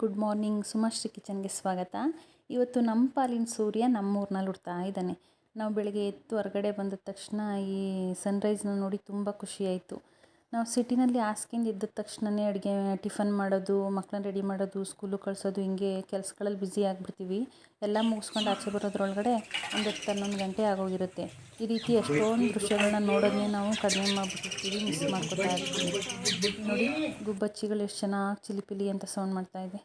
Good morning ಸುಮಶ್ರೀ ಕಿಚನ್ಗೆ ಸ್ವಾಗತ. ಇವತ್ತು ನಮ್ಮ ಪಾಲಿನ ಸೂರ್ಯ ನಮ್ಮೂರಿನಲ್ಲಿ ಹುಡ್ತಾ ಇದ್ದಾನೆ. ನಾವು ಬೆಳಗ್ಗೆ ಎದ್ದು ಹೊರಗಡೆ ಬಂದ ತಕ್ಷಣ ಈ ಸನ್ರೈಸ್ನ ನೋಡಿ ತುಂಬ ಖುಷಿಯಾಯಿತು ನಾವು ಸಿಟಿನಲ್ಲಿ ಆಸ್ಕಿಂದ ಇದ್ದ ತಕ್ಷಣನೇ ಅಡುಗೆ, ಟಿಫನ್ ಮಾಡೋದು, ಮಕ್ಕಳನ್ನ ರೆಡಿ ಮಾಡೋದು ಸ್ಕೂಲು ಕಳಿಸೋದು, ಹಿಂಗೆ ಕೆಲಸಗಳಲ್ಲಿ ಬ್ಯುಸಿ ಆಗಿಬಿಡ್ತೀವಿ. ಎಲ್ಲ ಮುಗಿಸ್ಕೊಂಡು ಆಚೆ ಬರೋದ್ರೊಳಗಡೆ ಒಂದು ಹತ್ತು ಹನ್ನೊಂದು ಗಂಟೆ ಆಗೋಗಿರುತ್ತೆ. ಈ ರೀತಿ ಎಷ್ಟೊಂದು ದೃಶ್ಯಗಳನ್ನ ನೋಡೋದನ್ನೇ ನಾವು ಕಡಿಮೆ ಮಾಡಿಬಿಟ್ಟಿರ್ತೀವಿ ಮಿಸ್ ಮಾಡ್ಕೊತಾ ಇರ್ತೀವಿ. ನೋಡಿ, ಗುಬ್ಬಚ್ಚಿಗಳು ಎಷ್ಟು ಚೆನ್ನಾಗಿ ಚಿಲಿಪಿಲಿ ಅಂತ ಸೌಂಡ್ ಮಾಡ್ತಾ ಇದೆ.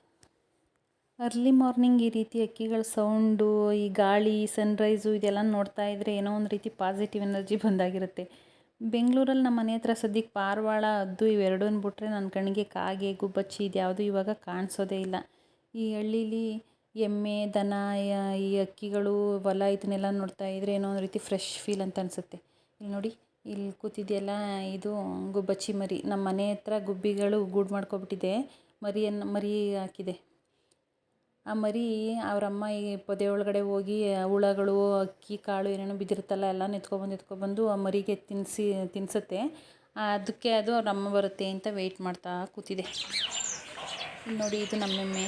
ಅರ್ಲಿ ಮಾರ್ನಿಂಗ್ ಈ ರೀತಿ ಅಕ್ಕಿಗಳ ಸೌಂಡು ಈ ಗಾಳಿ ಸನ್ರೈಸು ಇದೆಲ್ಲ ನೋಡ್ತಾ ಇದ್ದರೆ ಏನೋ ಒಂದು ರೀತಿ ಪಾಸಿಟಿವ್ ಎನರ್ಜಿ ಬಂದಾಗಿರುತ್ತೆ. ಬೆಂಗಳೂರಲ್ಲಿ ನಮ್ಮ ಮನೆ ಹತ್ರ ಸದ್ಯಕ್ಕೆ ಪಾರಿವಾಳ ಹದ್ದು ಇವೆರಡನ್ನ ಬಿಟ್ಟರೆ ನನ್ನ ಕಣ್ಣಿಗೆ ಕಾಗೆ, ಗುಬ್ಬಚ್ಚಿ ಇದ್ಯಾವುದು ಇವಾಗ ಕಾಣಿಸೋದೇ ಇಲ್ಲ. ಈ ಹಳ್ಳೀಲಿ ಎಮ್ಮೆ, ದನ ಈ ಹಕ್ಕಿಗಳು ಹೊಲ ಇದನ್ನೆಲ್ಲ ನೋಡ್ತಾ ಇದ್ದರೆ ಏನೋ ಒಂದು ರೀತಿ ಫ್ರೆಶ್ ಫೀಲ್ ಅಂತ ಅನಿಸುತ್ತೆ. ಇಲ್ಲಿ ನೋಡಿ, ಇಲ್ಲಿ ಕೂತಿದೆಯಲ್ಲ, ಇದು ಗುಬ್ಬಚ್ಚಿ ಮರಿ. ನಮ್ಮ ಮನೆ ಹತ್ರ ಗುಬ್ಬಿಗಳು ಗೂಡು ಮಾಡ್ಕೊಬಿಟ್ಟಿದೆ. ಮರಿಯನ್ನು, ಮರಿ ಹಾಕಿದೆ. ಆ ಮರಿ ಅವರಮ್ಮ ಈ ಪೊದೆ ಒಳಗಡೆ ಹೋಗಿ ಹುಳಗಳು, ಅಕ್ಕಿ, ಕಾಳು ಏನೇನೋ ಬಿದ್ದಿರುತ್ತಲ್ಲ, ಎಲ್ಲ ಎತ್ಕೊಬಂದು ಎತ್ಕೊಬಂದು ಆ ಮರಿಗೆ ತಿನ್ನಿಸಿ ತಿನ್ನಿಸುತ್ತೆ ಅದಕ್ಕೆ ಅದು ಅವ್ರ ಅಮ್ಮ ಬರುತ್ತೆ ಅಂತ ವೆಯ್ಟ್ ಮಾಡ್ತಾ ಕೂತಿದೆ. ನೋಡಿ, ಇದು ನಮ್ಮೆಮ್ಮೆ.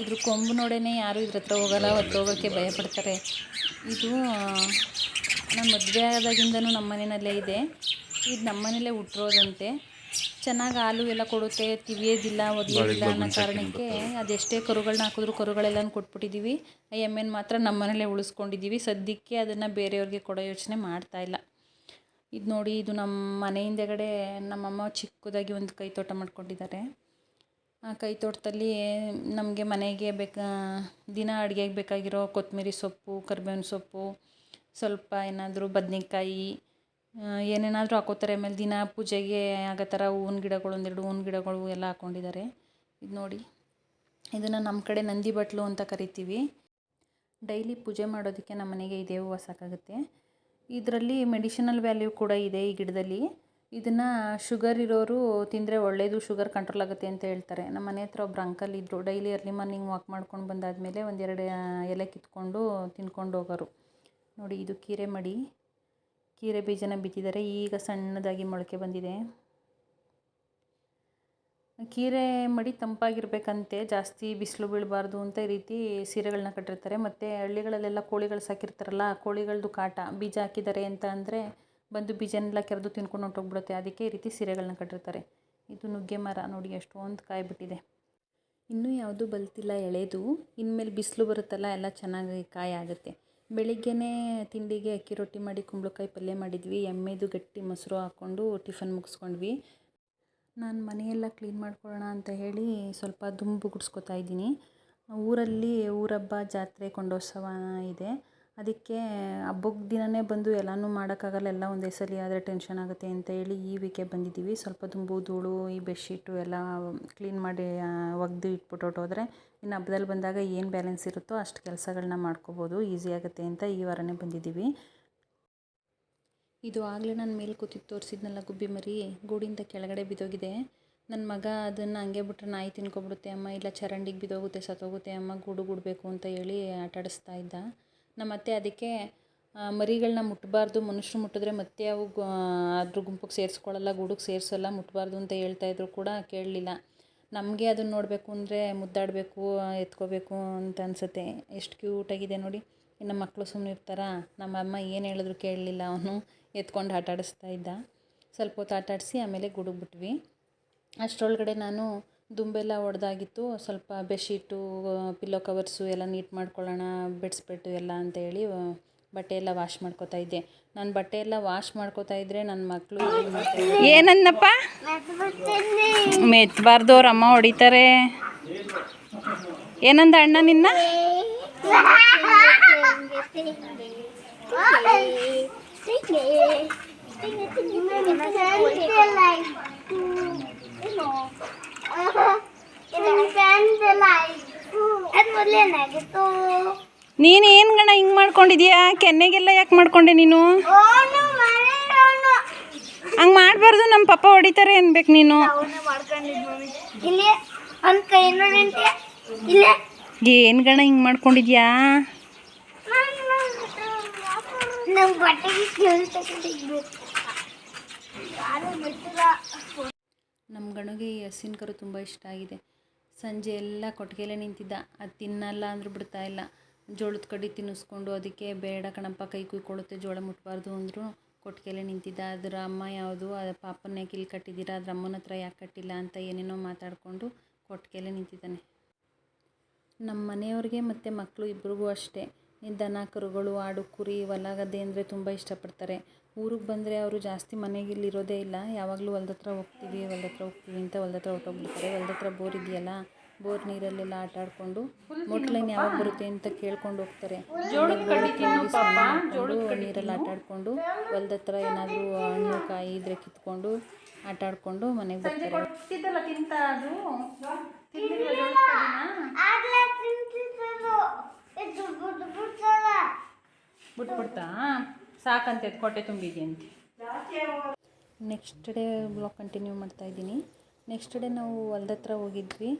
ಇದ್ರ ಕೊಂಬು ನೋಡೇ ಯಾರೂ ಇದ್ರ ಹತ್ರ ಹೋಗಲ್ಲ, ಹೊತ್ತು ಹೋಗೋಕ್ಕೆ ಭಯಪಡ್ತಾರೆ ಇದು ನಮ್ಮ ಮದುವೆ ಆದಾಗಿಂದನೂ ನಮ್ಮ ಮನೆಯಲ್ಲೇ ಇದೆ. ಇದು ನಮ್ಮ ಮನೇಲೇ ಹುಟ್ಟಿರೋದಂತೆ ಚೆನ್ನಾಗಿ ಹಾಲು ಎಲ್ಲ ಕೊಡುತ್ತೆ ತಿವಿಯೋದಿಲ್ಲ ಒದೆಯೋದಿಲ್ಲ ಅನ್ನೋ ಕಾರಣಕ್ಕೆ ಅದೆಷ್ಟೇ ಕರುಗಳನ್ನ ಹಾಕಿದ್ರು ಕರುಗಳೆಲ್ಲ ಕೊಟ್ಬಿಟ್ಟಿದ್ದೀವಿ ಆ ಎಮ್ಮೆನ ಮಾತ್ರ ನಮ್ಮ ಮನೇಲೇ ಉಳಿಸ್ಕೊಂಡಿದ್ದೀವಿ ಸದ್ಯಕ್ಕೆ ಅದನ್ನು ಬೇರೆಯವ್ರಿಗೆ ಕೊಡೋ ಯೋಚನೆ ಮಾಡ್ತಾ ಇಲ್ಲ. ಇದು ನೋಡಿ ಇದು ನಮ್ಮ ಮನೆ ಹಿಂದೆಗಡೆ ನಮ್ಮಮ್ಮ ಚಿಕ್ಕದಾಗಿ ಒಂದು ಕೈ ತೋಟ ಮಾಡ್ಕೊಂಡಿದ್ದಾರೆ. ಆ ಕೈ ತೋಟದಲ್ಲಿ ನಮಗೆ ಮನೆಗೆ ಬೇಕಾ ದಿನ ಅಡುಗೆಗೆ ಬೇಕಾಗಿರೋ ಕೊತ್ತಂಬರಿ ಸೊಪ್ಪು ಕರಿಬೇವಿನ ಸೊಪ್ಪು ಸ್ವಲ್ಪ ಏನಾದರೂ ಬದನೇಕಾಯಿ ಏನೇನಾದರೂ ಹಾಕೋತಾರೆ. ಆಮೇಲೆ ದಿನ ಪೂಜೆಗೆ ಆಗೋ ಥರ ಹೂವಿನ ಗಿಡಗಳು, ಒಂದೆರಡು ಹೂವಿನ ಗಿಡಗಳು ಎಲ್ಲ ಹಾಕ್ಕೊಂಡಿದ್ದಾರೆ ಇದು ನೋಡಿ. ಇದನ್ನು ನಮ್ಮ ಕಡೆ ನಂದಿ ಬಟ್ಲು ಅಂತ ಕರಿತೀವಿ. ಡೈಲಿ ಪೂಜೆ ಮಾಡೋದಕ್ಕೆ ನಮ್ಮ ಮನೆಗೆ ಇದೇ ಹೂವು ಸಾಕಾಗುತ್ತೆ. ಇದರಲ್ಲಿ ಮೆಡಿಷನಲ್ ವ್ಯಾಲ್ಯೂ ಕೂಡ ಇದೆ ಈ ಗಿಡದಲ್ಲಿ. ಇದನ್ನು ಶುಗರ್ ಇರೋರು ತಿಂದರೆ ಒಳ್ಳೆಯದು ಶುಗರ್ ಕಂಟ್ರೋಲ್ ಆಗುತ್ತೆ ಅಂತ ಹೇಳ್ತಾರೆ. ನಮ್ಮ ಮನೆ ಹತ್ರ ಒಬ್ಬರು ಅಂಕಲ್ ಇದ್ದರು ಡೈಲಿ ಅರ್ಲಿ ಮಾರ್ನಿಂಗ್ ವಾಕ್ ಮಾಡ್ಕೊಂಡು ಬಂದಾದಮೇಲೆ ಒಂದೆರಡು ಎಲೆ ಕಿತ್ಕೊಂಡು ತಿನ್ಕೊಂಡು ಹೋಗೋರು. ನೋಡಿ, ಇದು ಕೀರೆ ಮಡಿ ಕೀರೆ ಬೀಜನ ಬಿತ್ತಿದ್ದಾರೆ ಈಗ ಸಣ್ಣದಾಗಿ ಮೊಳಕೆ ಬಂದಿದೆ. ಕೀರೆ ಮಡಿ ತಂಪಾಗಿರ್ಬೇಕಂತೆ, ಜಾಸ್ತಿ ಬಿಸಿಲು ಬೀಳಬಾರ್ದು ಅಂತ ಈ ರೀತಿ ಸೀರೆಗಳನ್ನ ಕಟ್ಟಿರ್ತಾರೆ. ಮತ್ತು ಹಳ್ಳಿಗಳಲ್ಲೆಲ್ಲ ಕೋಳಿಗಳು ಸಾಕಿರ್ತಾರಲ್ಲ ಕೋಳಿಗಳದ್ದು ಕಾಟ, ಬೀಜ ಹಾಕಿದ್ದಾರೆ ಅಂತ ಅಂದರೆ ಬಂದು ಬೀಜನೆಲ್ಲ ಕೆರೆದು ತಿನ್ಕೊಂಡು ಹೊಂಟೋಗ್ಬಿಡುತ್ತೆ ಅದಕ್ಕೆ ಈ ರೀತಿ ಸೀರೆಗಳನ್ನ ಕಟ್ಟಿರ್ತಾರೆ. ಇದು ನುಗ್ಗೆ ಮರ, ನೋಡಿ ಎಷ್ಟೊಂದು ಕಾಯಿ ಬಿಟ್ಟಿದೆ ಇನ್ನೂ ಯಾವುದೂ ಬಲ್ತಿಲ್ಲ ಎಳೆದು, ಇನ್ಮೇಲೆ ಬಿಸಿಲು ಬರುತ್ತಲ್ಲ, ಎಲ್ಲ ಚೆನ್ನಾಗಿ ಕಾಯಿ ಆಗುತ್ತೆ ಬೆಳಿಗ್ಗೆನೇ ತಿಂಡಿಗೆ ಅಕ್ಕಿ ರೊಟ್ಟಿ ಮಾಡಿ, ಕುಂಬಳಕಾಯಿ ಪಲ್ಯ ಮಾಡಿದ್ವಿ. ಎಮ್ಮೆದು ಗಟ್ಟಿ ಮೊಸರು ಹಾಕ್ಕೊಂಡು ಟಿಫನ್ ಮುಗಿಸ್ಕೊಂಡ್ವಿ. ನಾನು ಮನೆಯೆಲ್ಲ ಕ್ಲೀನ್ ಮಾಡ್ಕೊಳ್ಳೋಣ ಅಂತ ಹೇಳಿ ಸ್ವಲ್ಪ ದುಂಬು ಗುಡಿಸ್ಕೊತಾ ಇದ್ದೀನಿ. ಊರಲ್ಲಿ ಊರಬ್ಬ ಜಾತ್ರೆ ಕೊಂಡೋತ್ಸವ ಇದೆ. ಅದಕ್ಕೆ ಹಬ್ಬದ ದಿನವೇ ಬಂದು ಎಲ್ಲನೂ ಮಾಡೋಕ್ಕಾಗಲ್ಲ, ಎಲ್ಲ ಒಂದೇ ಸಲ ಆದರೆ ಟೆನ್ಷನ್ ಆಗುತ್ತೆ ಅಂತ ಹೇಳಿ ಈ ವೀಕೆ ಬಂದಿದ್ದೀವಿ. ಸ್ವಲ್ಪ ದುಂಬು, ಧೂಳು, ಈ ಬೆಡ್ಶೀಟು ಎಲ್ಲ ಕ್ಲೀನ್ ಮಾಡಿ ಒಗೆದು ಇಟ್ಬಿಟ್ಟು ಹೊರ್ಟೋದ್ರೆ ಇನ್ನು ಹಬ್ಬದಲ್ಲಿ ಬಂದಾಗ ಏನು ಬ್ಯಾಲೆನ್ಸ್ ಇರುತ್ತೋ ಅಷ್ಟು ಕೆಲಸಗಳನ್ನ ಮಾಡ್ಕೋಬೋದು. ಈಸಿ ಆಗುತ್ತೆ ಅಂತ ಈ ವಾರನೇ ಬಂದಿದ್ದೀವಿ. ಇದು ಆಗಲೇ ನಾನು ಮೇಲೆ ಕೂತಿದ್ದು ತೋರಿಸಿದ್ನಲ್ಲ ಗುಬ್ಬಿ ಮರಿ. ಗೂಡಿಂದ ಕೆಳಗಡೆ ಬಿದ್ದೋಗಿದೆ. ನನ್ನ ಮಗ ಅದನ್ನು ಹಂಗೆ ಬಿಟ್ಟರೆ ನಾಯಿ ತಿನ್ಕೊಬಿಡುತ್ತೆ ಅಮ್ಮ. ಇಲ್ಲ ಚರಂಡಿಗೆ ಬಿದ್ದೋಗುತ್ತೆ, ಸತ್ತೋಗುತ್ತೆ ಅಮ್ಮ. ಗೂಡು ಗುಡಬೇಕು ಅಂತ ಹೇಳಿ ಆಟಾಡಿಸ್ತಾ ಇದ್ದ. ನಮ್ಮ ಅತ್ತೆ ಅದಕ್ಕೆ ಮರಿಗಳನ್ನ ಮುಟ್ಟಬಾರ್ದು ಮನುಷ್ಯರು ಮುಟ್ಟಿದ್ರೆ ಮತ್ತೆ ಅವು ಅದ್ರ ಗುಂಪಿಗೆ ಸೇರಿಸ್ಕೊಳ್ಳಲ್ಲ ಗೂಡಿಗೆ ಸೇರಿಸಲ್ಲ ಮುಟ್ಟಬಾರ್ದು ಅಂತ ಹೇಳ್ತಾಯಿದ್ರು ಕೂಡ ಕೇಳಲಿಲ್ಲ. ನಮಗೆ ಅದನ್ನು ನೋಡಬೇಕು ಅಂದರೆ ಮುದ್ದಾಡಬೇಕು, ಎತ್ಕೋಬೇಕು ಅಂತ ಅನಿಸುತ್ತೆ. ಎಷ್ಟು ಕ್ಯೂಟಾಗಿದೆ ನೋಡಿ. ಇನ್ನು ಮಕ್ಕಳು ಸುಮ್ಮನೆ ಇರ್ತಾರಾ. ನಮ್ಮ ಅಮ್ಮ ಏನು ಹೇಳಿದ್ರು ಕೇಳಲಿಲ್ಲ ಅವನು. ಎತ್ಕೊಂಡು ಆಟ ಆಡಿಸ್ತಾ ಇದ್ದ. ಸ್ವಲ್ಪ ಹೊತ್ತು ಆಟ ಆಡಿಸಿ ಆಮೇಲೆ ಗುಡುಗ್ಬಿಟ್ವಿ. ಅಷ್ಟರೊಳಗಡೆ ನಾನು ದುಂಬೆಲ್ಲ ಒಡೆದಾಗಿತ್ತು. ಸ್ವಲ್ಪ ಬೆಡ್ಶೀಟು, ಪಿಲ್ಲೋ ಕವರ್ಸು ಎಲ್ಲ ನೀಟ್ ಮಾಡ್ಕೊಳ್ಳೋಣ ಬೆಡ್ಸ್ಬಿಟ್ಟು ಎಲ್ಲ ಅಂತ ಹೇಳಿ ಬಟ್ಟೆ ಎಲ್ಲ ವಾಶ್ ಮಾಡ್ಕೋತಾ ಇದ್ದೆ. ನಾನು ಬಟ್ಟೆ ಎಲ್ಲ ವಾಶ್ ಮಾಡ್ಕೋತಾ ಇದ್ದರೆ ನನ್ನ ಮಕ್ಕಳು ಏನನ್ನಪ್ಪ? ಮೆತ್ತಬಾರ್ದು ಅವ್ರ ಅಮ್ಮ ಹೊಡಿತಾರೆ. ಏನಂದ ಅಣ್ಣ ನಿನ್ನ? ನೀನು ಏನು ಗಣ ಹಿಂಗೆ ಮಾಡ್ಕೊಂಡಿದ್ಯಾ? ಕೆನ್ನೆಗೆಲ್ಲ ಯಾಕೆ ಮಾಡ್ಕೊಂಡೆ ನೀನು? ಹಂಗೆ ಮಾಡಬಾರ್ದು ನಮ್ಮ ಪಪ್ಪ ಹೊಡಿತಾರೆ ಅನ್ಬೇಕು ನೀನು. ಏನು ಗಣ ಹಿಂಗೆ ಮಾಡ್ಕೊಂಡಿದ್ಯಾ? ನಮ್ಮ ಗಣಗೆ ಈ ಹಸಿನ ಕರು ತುಂಬ ಇಷ್ಟ ಆಗಿದೆ. ಸಂಜೆ ಎಲ್ಲ ಕೊಟ್ಟಿಗೆಲೆ ನಿಂತಿದ್ದ. ಅದು ತಿನ್ನಲ್ಲ ಅಂದ್ರೆ ಬಿಡ್ತಾ ಇಲ್ಲ. ಜೋಳದ ಕಡ್ಡಿ ತಿನ್ನಿಸ್ಕೊಂಡು ಅದಕ್ಕೆ ಬೇಡ ಕಣಪ್ಪ, ಕೈ ಕುಯ್ಕೊಳ್ಳುತ್ತೆ ಜೋಳ ಮುಟ್ಬಾರ್ದು ಅಂದರೂ ಕೊಟ್ಟಿಗೆಲೆ ನಿಂತಿದ್ದ. ಅದರ ಅಮ್ಮ ಯಾವುದು ಪಾಪನ ಯಾಕೆ ಇಲ್ಲಿ ಕಟ್ಟಿದ್ದೀರಾ ಅದ್ರ ಅಮ್ಮನ ಹತ್ರ ಯಾಕೆ ಕಟ್ಟಿಲ್ಲ ಅಂತ ಏನೇನೋ ಮಾತಾಡಿಕೊಂಡು ಕೊಟ್ಟಿಗೆಲೆ ನಿಂತಿದ್ದಾನೆ. ನಮ್ಮ ಮನೆಯವ್ರಿಗೆ ಮತ್ತು ಮಕ್ಕಳು ಇಬ್ರಿಗೂ ಅಷ್ಟೇ. ದನ, ಕರುಗಳು, ಆಡು, ಕುರಿ, ಹೊಲ, ಗದ್ದೆ ಅಂದರೆ ತುಂಬ ಇಷ್ಟಪಡ್ತಾರೆ. ಊರಿಗೆ ಬಂದರೆ ಅವರು ಜಾಸ್ತಿ ಮನೆಗೆ ಇಲ್ಲಿ ಇರೋದೇ ಇಲ್ಲ. ಯಾವಾಗಲೂ ಹೊಲ್ದ ಹತ್ರ ಹೋಗ್ತೀವಿ ಹೊಲ್ದ ಹತ್ರ ಹೋಗ್ತೀವಿ ಅಂತ ಹೊಲ್ದ ಹತ್ರ ಹೊರಟೋಗ್ಬಿಡ್ತಾರೆ. ಹೊಲ್ದ ಹತ್ರ ಬೋರ್ ಇದೆಯಲ್ಲ ಬೋರ್ ನೀರಲ್ಲೆಲ್ಲ ಆಟ ಆಡಿಕೊಂಡು ಮೊಟ್ಲೈನ್ ಯಾವಾಗ ಬರುತ್ತೆ ಅಂತ ಕೇಳ್ಕೊಂಡು ಹೋಗ್ತಾರೆ. ನೀರಲ್ಲಿ ಆಟ ಆಡಿಕೊಂಡು ಹೊಲ್ದ ಹತ್ರ ಏನಾದರೂ ಹಣ್ಣು ಕಾಯಿ ಇದ್ರೆ ಕಿತ್ಕೊಂಡು ಆಟ ಆಡಿಕೊಂಡು ಮನೆಗೆ ಬರ್ತಾರೆ. ಬಿಟ್ಬಿಡ್ತಾ ಸಾಕಂತೆ ಕೊಟ್ಟೆ ತುಂಬಿದ್ಯಂತೆ ನೆಕ್ಸ್ಟ್ ಡೇ ಬ್ಲಾಗ್ ಕಂಟಿನ್ಯೂ ಮಾಡ್ತಾ ಇದ್ದೀನಿ. ನೆಕ್ಸ್ಟ್ ಡೇ ನಾವು ಹೊಲ್ದ ಹತ್ರ ಹೋಗಿದ್ವಿ.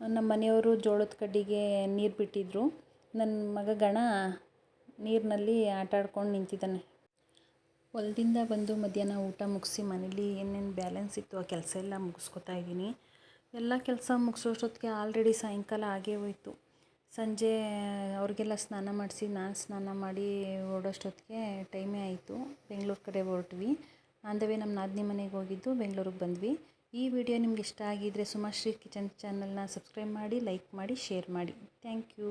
ನಮ್ಮ ಮನೆಯವರು ಜೋಳದ ಕಡ್ಡಿಗೆ ನೀರು ಬಿಟ್ಟಿದ್ದರು ನನ್ನ ಮಗ ಗಣ ನೀರಿನಲ್ಲಿ ಆಟ ಆಡ್ಕೊಂಡು ನಿಂತಿದ್ದಾನೆ. ಹೊಲದಿಂದ ಬಂದು ಮಧ್ಯಾಹ್ನ ಊಟ ಮುಗಿಸಿ ಮನೇಲಿ ಏನೇನು ಬ್ಯಾಲೆನ್ಸ್ ಇತ್ತು ಆ ಕೆಲಸ ಎಲ್ಲ ಮುಗಿಸ್ಕೊತಾ ಇದ್ದೀನಿ. ಎಲ್ಲ ಕೆಲಸ ಮುಗಿಸೋಷ್ಟೊತ್ತಿಗೆ ಆಲ್ರೆಡಿ ಸಾಯಂಕಾಲ ಆಗೇ ಹೋಯಿತು. ಸಂಜೆ ಅವ್ರಿಗೆಲ್ಲ ಸ್ನಾನ ಮಾಡಿಸಿ ನಾನು ಸ್ನಾನ ಮಾಡಿ ಓಡೋಷ್ಟೊತ್ತಿಗೆ ಟೈಮೇ ಆಯಿತು. ಬೆಂಗ್ಳೂರು ಕಡೆ ಹೊರಟ್ವಿ. ಆನ್ ದ ವೇ ನಮ್ಮ ನಾದಿನಿ ಮನೆಗೆ ಹೋಗಿದ್ದು ಬೆಂಗಳೂರಿಗೆ ಬಂದ್ವಿ. ಈ ವಿಡಿಯೋ ನಿಮ್ಗೆ ಇಷ್ಟ ಆಗಿದ್ದರೆ ಸುಮಾಶ್ರೀ ಕಿಚನ್ ಚಾನಲ್ನ ಸಬ್ಸ್ಕ್ರೈಬ್ ಮಾಡಿ, ಲೈಕ್ ಮಾಡಿ, ಶೇರ್ ಮಾಡಿ. Thank you.